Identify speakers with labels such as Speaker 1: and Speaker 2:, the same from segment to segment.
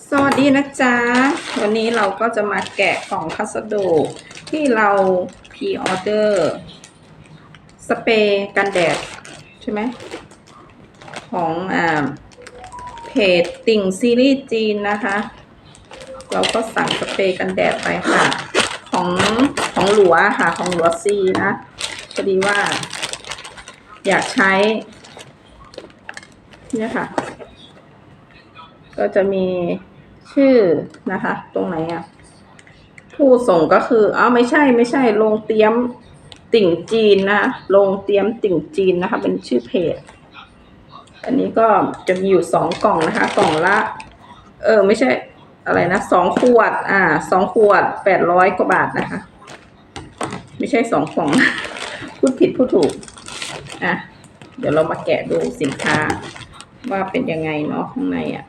Speaker 1: สวัสดีนะจ๊ะ วันนี้เราก็จะมาแกะกล่องพัสดุที่เราพีออเดอร์ สเปรย์กันแดด ใช่ไหม ของอ่าเพจติ่งซีรีส์จีนนะคะ เราก็สั่งสเปรย์กันแดดไปค่ะ ของของหลัวค่ะ ของหลัวซีนะพอดีว่า อยากใช้ เนี่ยค่ะ ก็จะมีชื่อนะคะ ตรงไหนอะ่ะ ผู้ส่งก็คืออ้าวไม่ใช่ไม่ใช่โรงเตรียมติ่งจีนนะโรงเตรียมติ่งจีนนะคะ เป็นชื่อเพจ อันนี้ก็จะมีอยู่สองกล่องนะคะ กล่องละ เออ ไม่ใช่อะไรนะสองขวด อ่าสองขวดแปดร้อยกว่าบาทนะคะ ไม่ใช่สองกล่อง พูดผิดพูดถูก อะ เดี๋ยวเรามาแกะดูสินค้า ว่าเป็นยังไงเนาะข้างในอะ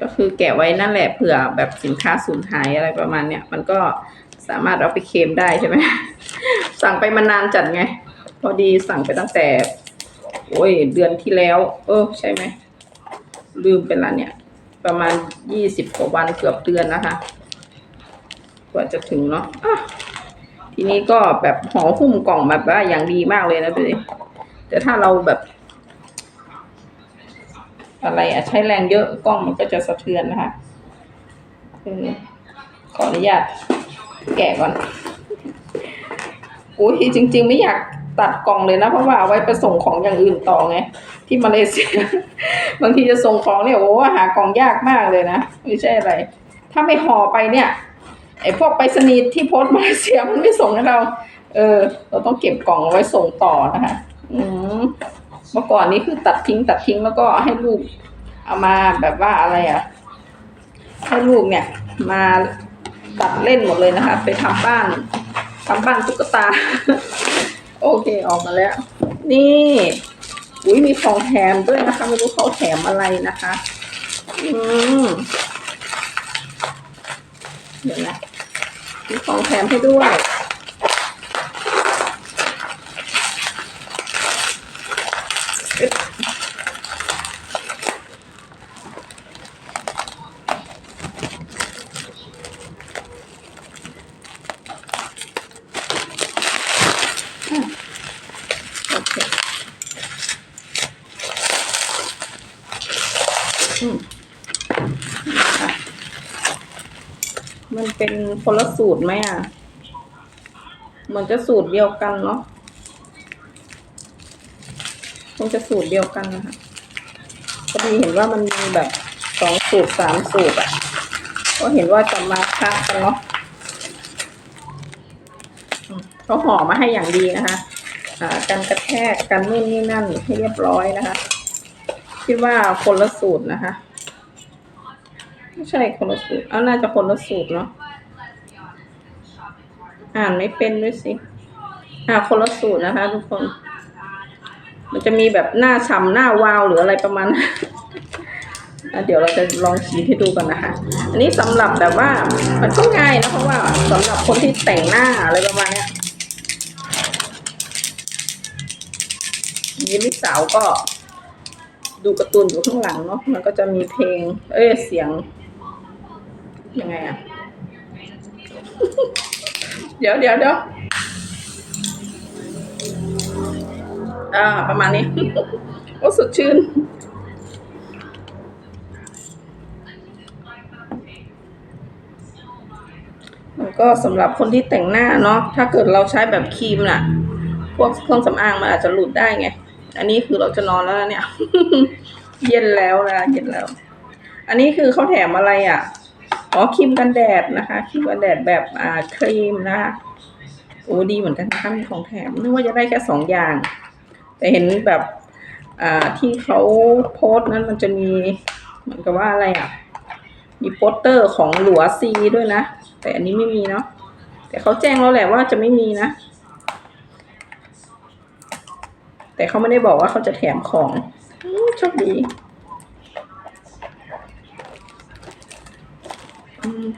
Speaker 1: ก็คือแกะไว้นั่นแหละเผื่อแบบสินค้าสูญหายอะไรประมาณเนี้ยมันก็สามารถเอาไปเคลมได้ใช่ไหม สั่งไปมานานจัดไง พอดีสั่งไปตั้งแต่ โอ้ย เดือนที่แล้ว เออใช่ไหม ลืมไปละเนี่ย ประมาณยี่สิบกว่าวันเกือบเดือนนะคะ กว่าจะถึงเนาะะทีนี้ก็แบบห่อหุ้มกล่องแบบว่าอย่างดีมากเลยนะดูดิแต่ถ้าเราแบบ อะไรอะใช้แรงเยอะกล้องมันก็จะสะเทือนนะคะอขออนุญาตแกะก่อนอุ้ยจริง ๆ ไม่อยากตัดกล่องเลยนะเพราะว่าเอาไว้ไปส่งของอย่างอื่นต่อไง ที่มาเลเซียบางทีจะส่งของเนี่ยโอ้หากล่องยากมากเลยนะไม่ใช่อะไร ถ้าไม่ห่อไปเนี่ยไอ้พวกไปรษณีที่โพสต์มาเลเซียมันไม่ส่งให้เรา เออ เราต้องเก็บกล่องเอาไว้ส่งต่อนะคะ อืม เมื่อก่อนนี้คือตัดทิ้งตัดทิ้งแล้วก็ให้ลูกเอามาแบบว่าอะไรอะ ให้ลูกเนี่ย มาตัดเล่นหมดเลยนะคะ ไปทำบ้านทำบ้านตุ๊กตา โอเคออกมาแล้ว นี่อุ้ยมีของแถมด้วยนะคะไม่รู้เขาแถมอะไรนะคะ อืมเดี๋ยวนะมีของแถมให้ด้วย มอะมันเป็นคนละสูตรไหมอะ เหมือนจะสูตรเดียวกันเนาะคงจะสูตรเดียวกันนะคะพอดีเห็นว่ามันมีแบบสองสูตรสามสูตรอะ ก็เห็นว่าจะมาค้ากันเนาะเขาห่อมาให้อย่างดีนะคะ อ่า กันกระแทกกันนู่นนี่นั่นให้เรียบร้อยนะคะ คิดว่าคนละสูตรนะคะ ไม่ใช่คนละสูตรเอาน่าจะคนละสูตรเนาะอ่านไม่เป็นด้วยสิอ่าคนละสูตรนะคะ ทุกคน มันจะมีแบบหน้าฉ่ำหน้าวาวหรืออะไรประมาณนั้นเดี๋ยวเราจะลองฉีดให้ดูกันนะคะ อันนี้สำหรับแบบว่ามันก็ง่ายนะเพราะว่าสำหรับคนที่แต่งหน้าอะไรประมาณเนี้ยนี้ลูกสาวก็ ดูการ์ตูนอยู่ข้างหลังเนาะมันก็จะมีเพลง เอ้ยเสียง ยังไงอะเดี๋ยวเดี๋ยวเดี๋ยวอ่า ประมาณนี้ โอ้สดชื่นแล้วก็สำหรับคนที่แต่งหน้าเนาะถ้าเกิดเราใช้แบบครีมน่ะ พวกเครื่องสำอางมันอาจจะหลุดได้ไง อันนี้คือเราจะนอนแล้วเนี่ย เย็นแล้วนะเย็นแล้ว อันนี้คือเขาแถมอะไรอะอ๋อครีมกันแดดนะคะครีมกันแดดแบบอ่าครีมนะคะโอ้ดีเหมือนกันนะคะมีของแถมนึกว่าจะได้แค่สองอย่าง แต่เห็นแบบอ่าที่เขาโพสต์นั้นมันจะมีเหมือนกับว่าอะไรอะ มีโปสเตอร์ของหลัวซีด้วยนะ แต่อันนี้ไม่มีเนาะแต่เขาแจ้งแล้วแหละว่าจะไม่มีนะ แต่เขาไม่ได้บอกว่าเขาจะแถมของโชคดี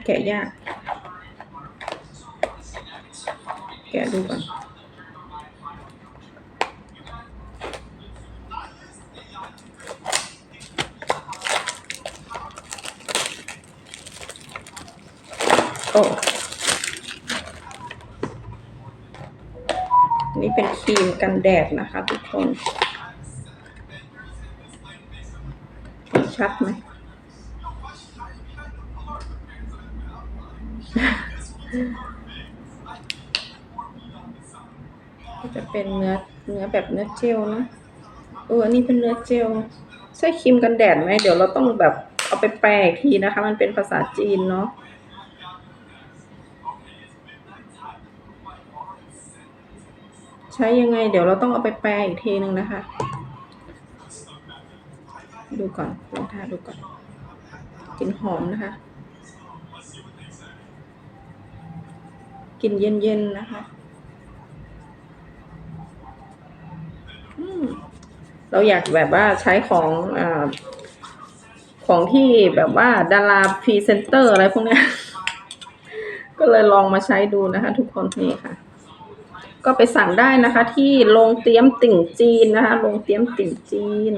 Speaker 1: แกะยาก แกะดูก่อนโอ้ นี่เป็นครีมกันแดดนะคะ ทุกคน ชัดไหม ก็จะเป็นเนื้อเนื้อแบบเนื้อเจลนะเอออันนี้เป็นเนื้อเจลใช่ครีมกันแดดไหม เดี๋ยวเราต้องแบบเอาไปแปลอีกทีนะคะ มันเป็นภาษาจีนเนาะ ใช้ยังไง เดี๋ยวเราต้องเอาไปแปลอีกทีหนึ่งนะคะ ดูก่อนลองทาดูก่อนกลิ่นหอมนะคะกลิ่นเย็นๆนะคะเราอยากแบบว่าใช้ของอของที่แบบว่าดาราพรีเซนเตอร์อะไรพวกนี้ก็เลยลองมาใช้ดูนะคะ ทุกคนนี่ค่ะ ก็ไปสั่งได้นะคะ ที่โรงเตียมติ่งจีนนะคะโรงเตียมติ่งจีน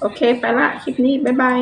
Speaker 1: โอเค ไปละ คลิปนี้ บ๊ายบาย